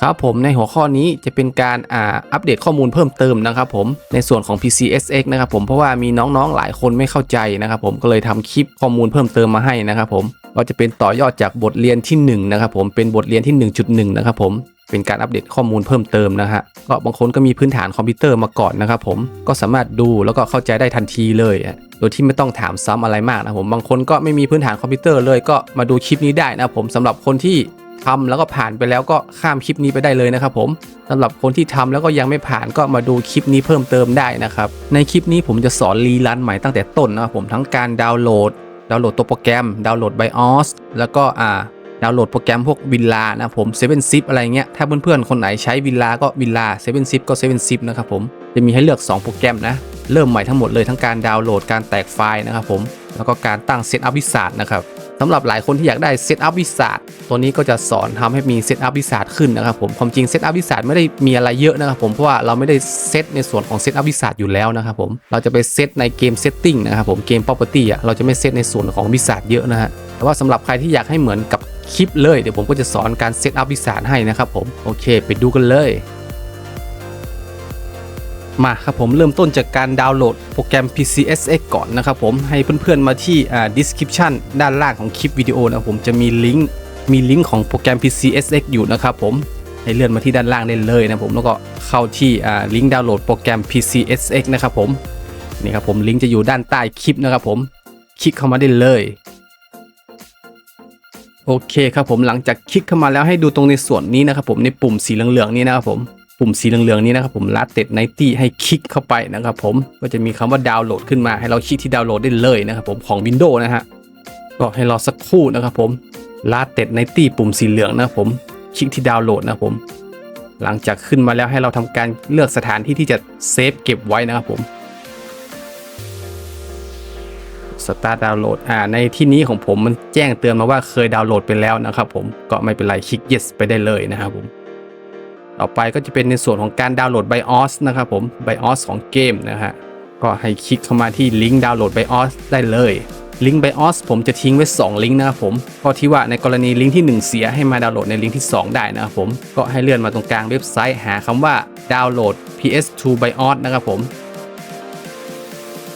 ครับผมในหัวข้อนี้จะเป็นการอ่าอัปเดตข้อมูลเพิ่มเติมนะครับผมในส่วนของ PCSX นะครับผมเพราะว่ามีน้องๆหลายคนไม่เข้าใจนะครับผมก็เลยทำคลิปข้อมูลเพิ่มเติมมาให้นะครับผมก็จะเป็นต่อยอดจากบทเรียนที่1นะครับผมเป็นบทเรียนที่ 1.1 นะครับผมเป็นการอัปเดตข้อมูลเพิ่มเติมนะฮะก็บางคนก็มีพื้นฐานคอมพิวเตอร์มาก่อนนะครับผมก็สามารถดูแล้วก็เข้าใจได้ทันทีเลยโดยที่ไม่ต้องถามซ้ำอะไรมากนะผมบางคนก็ไม่มีพื้นฐานคอมพิวเตอร์เลยก็มาดูคลิปนี้ได้นะผมสำหรับคนที่ ทำแล้วก็ผ่านไปแล้วก็ข้ามคลิปนี้ไปได้เลยนะครับผมสำหรับคนที่ทำแล้วก็ยังไม่ผ่านก็มาดูคลิปนี้เพิ่มเติมได้นะครับ ในคลิปนี้ผมจะสอนรีลันใหม่ตั้งแต่ต้นนะครับผมทั้งการดาวน์โหลด ดาวน์โหลดตัวโปรแกรม ดาวน์โหลด BIOS แล้วก็อ่าดาวน์โหลดโปรแกรมพวกวินลานะครับผม7 zip อะไรเงี้ย ถ้าเพื่อนๆ คนไหนใช้วินลาก็วินลา7 zip ก็7 zip นซิปนะครับผม จะมีให้เลือก 2 โปรแกรมนะ เริ่มใหม่ทั้งหมดเลยทั้งการดาวน์โหลด การแตกไฟล์นะครับผม แล้วก็การตั้งเซตอัพวิสาดนะครับ สำหรับหลายคนที่อยากได้เซตอัพวิสาดตัวนี้ก็จะสอนทำให้มีเซตอัพวิสาดขึ้นนะครับผมความจริงเซตอัพวิสาดไม่ได้มีอะไรเยอะนะครับผมเพราะว่าเราไม่ได้เซตในส่วนของเซตอัพวิสาดอยู่แล้วนะครับผมเราจะไปเซตในเกมเซตติ้งนะครับผมเกม property อะเราจะไม่เซตในส่วนของวิสาดเยอะนะฮะแต่ว่าสำหรับใครที่อยากให้เหมือนกับคลิปเลยเดี๋ยวผมก็จะสอนการเซตอัพวิสาดให้นะครับผมโอเค ไปดูกันเลย มาครับผมเริ่มต้นจากการดาวน์โหลดโปรแกรม PCSX ก่อนนะครับผมให้เพื่อนๆมาที่ description ด้านล่างของคลิปวิดีโอนะผมจะมีลิงก์มีลิงก์ของโปรแกรม PCSX อยู่นะครับผมให้เลื่อนมาที่ด้านล่างได้เลยนะผมแล้วก็เข้าที่ลิงก์ดาวน์โหลดโปรแกรม PCSX นะครับผมนี่ครับผมลิงก์จะอยู่ด้านใต้คลิปนะครับผมคลิกเข้ามาได้เลยโอเคครับผมหลังจากคลิกเข้ามาแล้วให้ดูตรงในส่วนนี้นะครับผมในปุ่มสีเหลืองๆนี้นะครับผม ปุ่มสีเหลืองๆนี้นะครับผมลัดเต็ดไนตี้ให้คลิกเข้าไปนะครับผมก็จะมีคำว่าดาวน์โหลดขึ้นมาให้เราคลิกที่ดาวน์โหลดได้เลยนะครับผมของ Windows นะฮะก็ให้รอสักครู่นะครับผมลัดเต็ดไนตี้ปุ่มสีเหลืองนะครับผมคลิกที่ดาวน์โหลดนะครับผม หลังจากขึ้นมาแล้วให้เราทำการเลือกสถานที่ที่จะเซฟเก็บไว้นะครับผมสตาร์ทดาวน์โหลดอ่าในที่นี้ของผมมันแจ้งเตือนมาว่าเคยดาวน์โหลดไปแล้วนะครับผมก็ไม่เป็นไรคลิก yes ไปได้เลยนะครับผม ต่อไปก็จะเป็นในส่วนของการดาวน์โหลด BIOS นะครับผม BIOS ของเกมนะฮะก็ให้คลิกเข้ามาที่ลิงก์ดาวน์โหลด BIOS ได้เลยลิงก์ BIOS ผมจะทิ้งไว้ 2 ลิงก์นะครับผมเพราะที่ว่าในกรณีลิงก์ที่ 1 เสียให้มาดาวน์โหลดในลิงก์ที่ 2 ได้นะครับผมก็ให้เลื่อนมาตรงกลางเว็บไซต์หาคำว่าดาวน์โหลด PS2 BIOS นะครับผม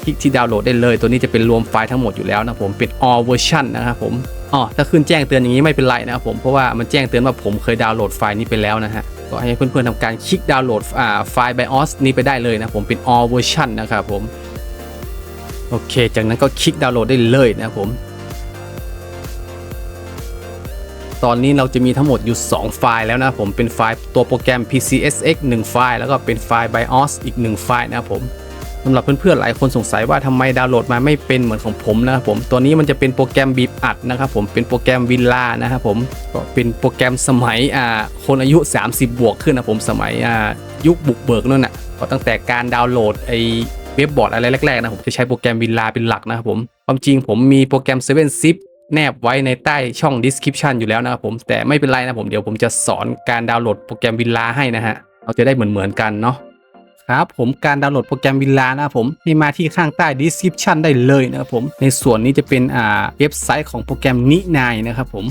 คลิกที่ดาวน์โหลดได้เลย ตัวนี้จะเป็นรวมไฟล์ทั้งหมดอยู่แล้วนะครับผมเป็น all version นะครับผมอ๋อถ้าขึ้นแจ้งเตือนอย่างนี้ไม่เป็นไรนะครับผมเพราะว่ามันแจ้งเตือนว่าผมเคยดาวน์โหลดไฟล์นี้ไปแล้วนะฮะ ก็ให้เพื่อนๆทำการคลิกดาวน์โหลดอ่าไฟล์ BIOS นี้ไปได้เลยนะผมเป็น all version นะครับผม โอเค จากนั้นก็คลิกดาวน์โหลดได้เลยนะผม ตอนนี้เราจะมีทั้งหมดอยู่ 2 ไฟล์แล้วนะผมเป็นไฟล์ตัวโปรแกรม PCSX 1 ไฟล์แล้วก็เป็นไฟล์ BIOS อีก 1 ไฟล์นะผม สำหรับเพื่อนๆหลายคนสงสัยว่าทำไมดาวน์โหลดมาไม่เป็นเหมือนของผมนะครับผมตัวนี้มันจะเป็นโปรแกรมบีบอัดนะครับผมเป็นโปรแกรมวินลานะครับผมก็เป็นโปรแกรมสมัยอ่าคนอายุ 30 บวกขึ้นนะผมสมัยอ่ายุคบุกเบิกนั่นน่ะก็ตั้งแต่การดาวน์โหลดไอเว็บบอร์ดอะไรแรกๆนะผมจะใช้โปรแกรมวินลาเป็นหลักนะครับผมความจริงผมมีโปรแกรม7 zip แนบไว้ในใต้ช่อง description อยู่แล้วนะครับผมแต่ไม่เป็นไรนะผมเดี๋ยวผมจะสอนการดาวน์โหลดโปรแกรมวินลาให้นะฮะเราจะได้เหมือนๆกันเนาะ ครับผมการดาวน์โหลดโปรแกรมวินลานะครับผมให้มาที่ข้างใต้ description ได้เลยนะครับผมในส่วนนี้จะเป็นอ่าเว็บไซต์ของโปรแกรมนินายนะครับผม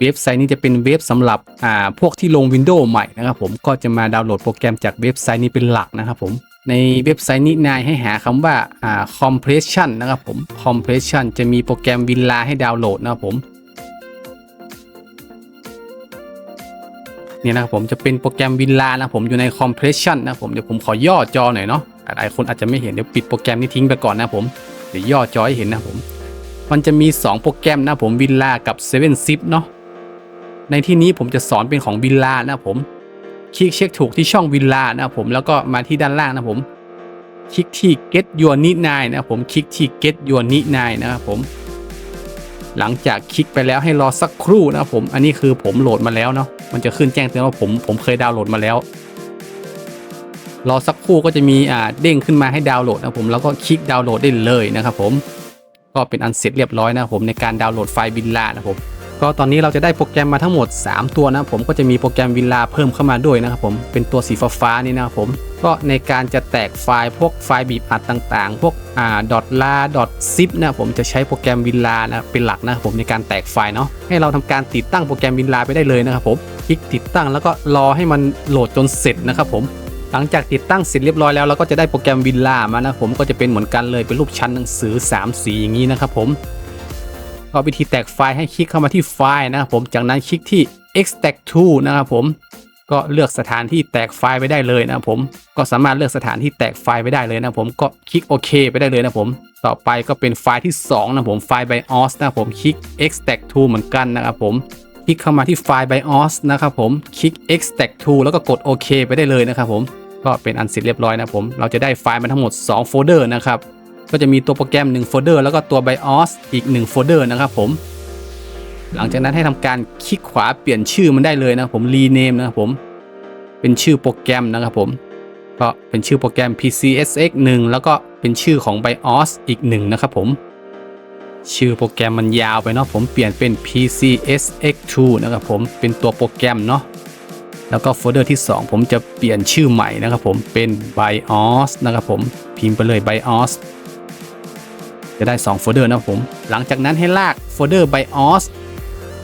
เว็บไซต์นี้จะเป็นเว็บสำหรับอ่าพวกที่ลง Windows ใหม่นะครับผมก็จะมาดาวน์โหลดโปรแกรมจากเว็บไซต์นี้เป็นหลักนะครับผมในเว็บไซต์นินายให้หาคำว่าอ่า compression นะครับผม compression จะมีโปรแกรมวินลาให้ดาวน์โหลดนะครับผม เนี่ยนะครับผมจะเป็นโปรแกรมวินลานะผมอยู่ใน compression นะผมเดี๋ยวผมขอย่อจอหน่อยเนาะหลายคนอาจจะไม่เห็นเดี๋ยวปิดโปรแกรมนี้ทิ้งไปก่อนนะผมเดี๋ยวย่อจอให้เห็นนะผมมันจะมี 2 โปรแกรมนะผมวินลากับ7 zip เนาะในที่นี้ผมจะสอนเป็นของวินลานะผมคลิกเช็คถูกที่ช่องวินลานะผมแล้วก็มาที่ด้านล่างนะผมคลิกที่ get your need 9นะผมคลิกที่ get your need 9นะครับผม หลังจากคลิกไปแล้วให้รอสักครู่นะครับผม อันนี้คือผมโหลดมาแล้วเนาะ มันจะขึ้นแจ้งเตือนว่าผมผมเคยดาวน์โหลดมาแล้ว รอสักครู่ก็จะมีอ่าเด้งขึ้นมาให้ดาวน์โหลดนะครับผม แล้วก็คลิกดาวน์โหลดได้เลยนะครับผม ก็เป็นอันเสร็จเรียบร้อยนะครับผมในการดาวน์โหลดไฟล์บินลานะครับผม ก็ตอนนี้เราจะได้โปรแกรมมาทั้งหมด 3 ตัวนะผมก็จะมีโปรแกรมวิลลาเพิ่มเข้ามาด้วยนะครับผมเป็นตัวสีฟ้าๆนี่นะครับผมก็ในการจะแตกไฟล์พวกไฟล์บีบอัดต่างๆ พวกอ่าดอทลาดอทซิปนะผมจะใช้โปรแกรมวิลลานะเป็นหลักนะครับผมในการแตกไฟล์เนาะให้เราทำการติดตั้งโปรแกรมวิลลาไปได้เลยนะครับผมคลิกติดตั้งแล้วก็รอให้มันโหลดจนเสร็จนะครับผมหลังจากติดตั้งเสร็จเรียบร้อยแล้วเราก็จะได้โปรแกรมวิลล่ามานะผมก็จะเป็นเหมือนกันเลยเป็นรูปชั้นหนังสือ 3 สีอย่างนี้นะครับผม ก็วิธีแตกไฟล์ให้คลิกเข้ามาที่ไฟล์นะครับผมจากนั้นคลิกที่ extract to นะครับผมก็เลือกสถานที่แตกไฟล์ไปได้เลยนะครับผมก็สามารถเลือกสถานที่แตกไฟล์ไปได้เลยนะครับผมก็คลิกโอเคไปได้เลยนะผมต่อไปก็เป็นไฟล์ที่ 2 นะผมไฟล์ BIOS นะครับผมคลิก extract to เหมือนกันนะครับผมคลิกเข้ามาที่ไฟล์ BIOS นะครับผมคลิก extract to แล้วก็กดโอเคไปได้เลยนะครับผมก็เป็นอันเสร็จเรียบร้อยนะผมเราจะได้ไฟล์มาทั้งหมด 2 โฟลเดอร์นะครับ ก็จะมีตัวโปรแกรม1โฟลเดอร์แล้วก็ตัว BIOS อีก1โฟลเดอร์นะครับผมหลังจากนั้นให้ทำการคลิกขวาเปลี่ยนชื่อมันได้เลยนะครับผม rename นะครับผมเป็นชื่อโปรแกรมนะครับผมก็เป็นชื่อโปรแกรม PCSX 1 แล้วก็เป็นชื่อของ BIOS อีก1นะครับผมชื่อโปรแกรมมันยาวไปเนาะผมเปลี่ยนเป็น PCSX2 นะครับผมเป็นตัวโปรแกรมเนาะแล้วก็โฟลเดอร์ที่ 2 ผมจะเปลี่ยนชื่อใหม่นะครับผมเป็น BIOS นะครับผมพิมพ์ไปเลย BIOS จะได้ 2 โฟลเดอร์นะครับผม หลังจากนั้นให้ลากโฟลเดอร์ BIOS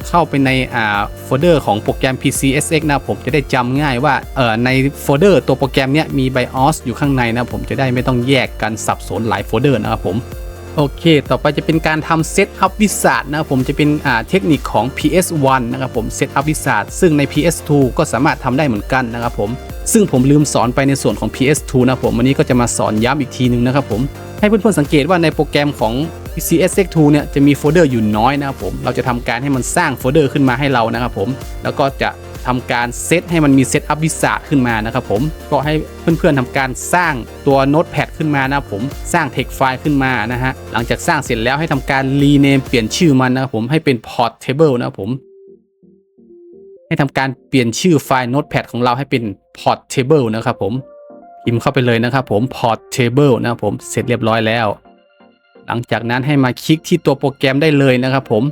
เข้าไปในอ่าโฟลเดอร์ของโปรแกรม PCSX นะครับผมจะได้จำง่ายว่าเอ่อในโฟลเดอร์ตัวโปรแกรมเนี้ยมี BIOS อยู่ข้างในนะผมจะได้ไม่ต้องแยกกันสับสนหลายโฟลเดอร์นะครับผม โอเค ต่อไปจะเป็นการทำเซตอัพวิสาดนะครับผมจะเป็นเทคนิคของ PS1 นะครับผมเซตอัพวิสาดซึ่งใน PS2 ก็สามารถทำได้เหมือนกันนะครับผม ซึ่งผมลืมสอนไปในส่วนของ PS2 นะผม วันนี้ก็จะมาสอนย้ำอีกทีนึงนะครับผม ให้เพื่อนๆสังเกตว่าในโปรแกรมของ CSX2 เนี่ยจะมีโฟลเดอร์อยู่น้อยนะครับผม เราจะทำการให้มันสร้างโฟลเดอร์ขึ้นมาให้เรานะครับผม แล้วก็จะ ทำการเซตให้มันมีเซตอัพวิสาดขึ้นมานะครับผมก็ให้เพื่อนๆทำการสร้างตัวโน้ตแพดขึ้นมานะผมสร้างเทคไฟล์ขึ้นมานะฮะหลังจากสร้างเสร็จแล้วให้ทำการรีเนมเปลี่ยนชื่อมันนะครับผมให้เป็น portable นะครับผมให้ทำการเปลี่ยนชื่อไฟล์ Notepad ของเราให้เป็น portable นะครับผมพิมพ์เข้าไปเลยนะครับผม portable นะครับผมเสร็จเรียบร้อยแล้ว หลังจากนั้นให้มาคลิกที่ตัวโปรแกรมได้เลยนะครับผม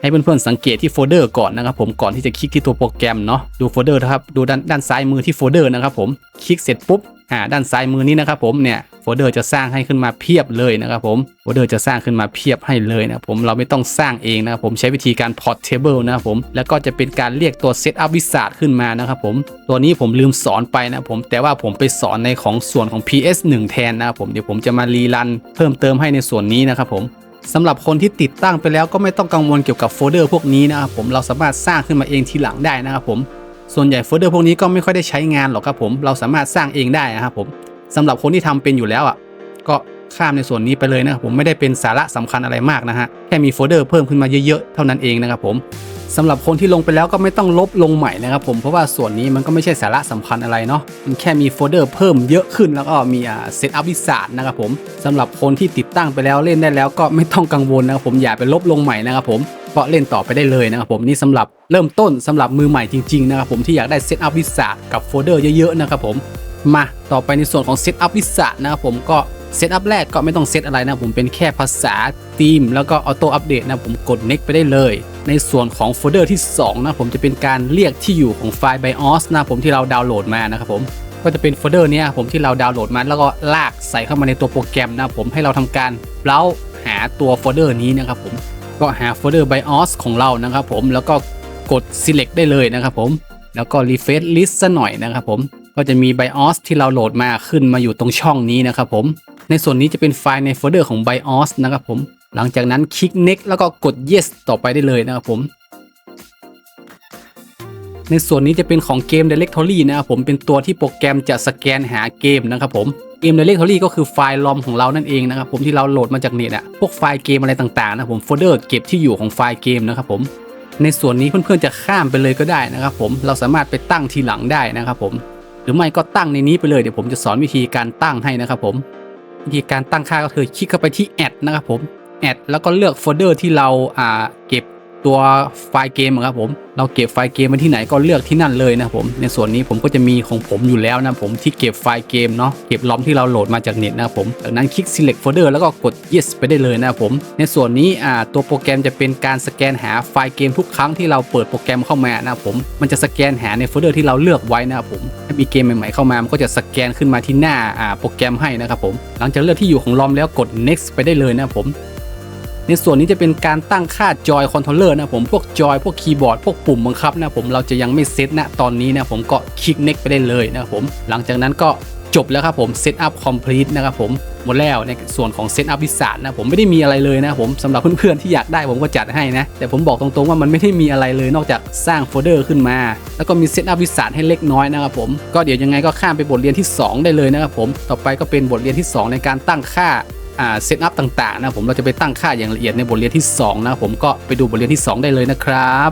ให้เพื่อนๆสังเกตที่โฟลเดอร์ก่อนนะครับผมก่อนที่จะคลิกที่ตัวโปรแกรมเนาะดูโฟลเดอร์นะครับดูด้านด้านซ้ายมือที่โฟลเดอร์นะครับผมคลิกเสร็จปุ๊บอ่าด้านซ้ายมือนี้นะครับผมเนี่ยโฟลเดอร์จะสร้างให้ขึ้นมาเพียบเลยนะครับผมโฟลเดอร์จะสร้างขึ้นมาเพียบให้เลยนะผมเราไม่ต้องสร้างเองนะครับผมใช้วิธีการ portable นะครับผมแล้วก็จะเป็นการเรียกตัว setup wizard ขึ้นมานะครับผมตัวนี้ผมลืมสอนไปนะครับผมแต่ว่าผมไปสอนในของส่วนของ PS1 แทนนะครับผมเดี๋ยวผมจะมารีรันเพิ่มเติมให้ในส่วนนี้นะครับผม สำหรับคนที่ติดตั้งไปแล้วก็ไม่ต้องกังวลเกี่ยวกับโฟลเดอร์พวกนี้นะครับผมเราสามารถสร้างขึ้นมาเองทีหลังได้นะครับผมส่วนใหญ่โฟลเดอร์พวกนี้ก็ไม่ค่อยได้ใช้งานหรอกครับผมเราสามารถสร้างเองได้นะครับผมสำหรับคนที่ทำเป็นอยู่แล้วอะก็ข้ามในส่วนนี้ไปเลยนะครับผมไม่ได้เป็นสาระสำคัญอะไรมากนะฮะแค่มีโฟลเดอร์เพิ่มขึ้นมาเยอะๆเท่านั้นเองนะครับผม สำหรับคนที่ลงไปแล้วก็ไม่ต้องลบลงใหม่นะครับผมเพราะว่าส่วนนี้มันก็ไม่ใช่สาระสำคัญอะไรเนาะมันแค่มีโฟลเดอร์เพิ่มเยอะขึ้นแล้วก็มีอ่าเซตอัพวิสาดนะครับผมสำหรับคนที่ติดตั้งไปแล้วเล่นได้แล้วก็ไม่ต้องกังวลนะครับผมอย่าไปลบลงใหม่นะครับผมก็เล่นต่อไปได้เลยนะครับผมนี่สำหรับเริ่มต้นสำหรับมือใหม่จริงๆนะครับผมที่อยากได้เซตอัพวิสาดกับโฟลเดอร์เยอะๆนะครับผมมาต่อไปในส่วนของเซตอัพวิสาดนะครับผมก็เซตอัพแรกก็ไม่ต้องเซตอะไรนะผมเป็นแค่ภาษาธีมแล้วก็ออโต้อัปเดตนะผมกด next ไปได้เลย ในส่วนของโฟลเดอร์ที่ 2 นะผมจะเป็นการเรียกที่อยู่ของไฟล์ BIOS นะผมที่เราดาวน์โหลดมานะครับผมก็จะเป็นโฟลเดอร์เนี้ยผมที่เราดาวน์โหลดมาแล้วก็ลากใส่เข้ามาในตัวโปรแกรมนะผมให้เราทำการเบราว์หาตัวโฟลเดอร์นี้นะครับผมก็หาโฟลเดอร์ BIOS ของเรานะครับผมแล้วก็กด select ได้เลยนะครับผมแล้วก็ refresh list ซะหน่อยนะครับผมก็จะมี BIOS ที่เราโหลดมาขึ้นมาอยู่ตรงช่องนี้นะครับผมในส่วนนี้จะเป็นไฟล์ในโฟลเดอร์ของ BIOS นะครับผม หลังจากนั้นคลิก next แล้วก็กด yes ต่อไปได้เลยนะครับผม ในส่วนนี้จะเป็นของเกม Directory นะครับผมเป็นตัวที่โปรแกรมจะสแกนหาเกมนะครับผมเกม Directory ก็คือไฟล์ลอมของเรานั่นเองนะครับผมที่เราโหลดมาจากเน็ตอะพวกไฟล์เกมอะไรต่างๆนะผมโฟลเดอร์เก็บที่อยู่ของไฟล์เกมนะครับผมในส่วนนี้เพื่อนๆจะข้ามไปเลยก็ได้นะครับผมเราสามารถไปตั้งทีหลังได้นะครับผม หรือไม่ก็ตั้งในนี้ไปเลยเดี๋ยวผมจะสอนวิธีการตั้งให้นะครับผมวิธีการตั้งค่าก็คือคลิกเข้าไปที่แอดนะครับผม แอดแล้วก็เลือกโฟลเดอร์ที่เราอ่าเก็บตัวไฟล์เกมอะครับผมเราเก็บไฟล์เกมไว้ที่ไหนก็เลือกที่นั่นเลยนะครับผมในส่วนนี้ผมก็จะมีของผมอยู่แล้วนะผมที่เก็บไฟล์เกมเนาะเก็บลอมที่เราโหลดมาจากเน็ตนะครับผมจากนั้นคลิก select folder แล้วก็กด yes ไปได้เลยนะครับผมในส่วนนี้อ่าตัวโปรแกรมจะเป็นการสแกนหาไฟล์เกมทุกครั้งที่เราเปิดโปรแกรมเข้ามานะครับผมมันจะสแกนหาในโฟลเดอร์ที่เราเลือกไว้นะครับผมถ้ามีเกมใหม่ๆเข้ามามันก็จะสแกนขึ้นมาที่หน้าอ่าโปรแกรมให้นะครับผมหลังจากเลือกที่อยู่ของลอมแล้วกด next ไปได้เลยนะครับผม ในส่วนนี้จะเป็นการตั้งค่าจอยคอนโทรลเลอร์นะผมพวกจอยพวกคีย์บอร์ดพวกปุ่มบังคับนะผมเราจะยังไม่เซตนะตอนนี้นะผมก็คลิก next ไปได้เลยนะผมหลังจากนั้นก็จบแล้วครับผม set up complete นะครับผมหมดแล้วในส่วนของ set up วิสานนะผมไม่ได้มีอะไรเลยนะผมสำหรับเพื่อนๆที่อยากได้ผมก็จัดให้นะ แต่ผมบอกตรงๆว่ามันไม่ได้มีอะไรเลยนอกจากสร้างโฟลเดอร์ขึ้นมา แล้วก็มี set up วิสานให้เล็กน้อยนะครับผมก็เดี๋ยวยังไงก็ข้ามไปบทเรียนที่ 2 ได้เลยนะครับผมต่อไปก็เป็นบทเรียนที่ 2 ในการตั้งค่า เซตอัพต่างๆนะผมเราจะไปตั้งค่าอย่างละเอียดในบทเรียนที่ 2 นะผมก็ไปดูบทเรียนที่ 2 ได้เลยนะครับ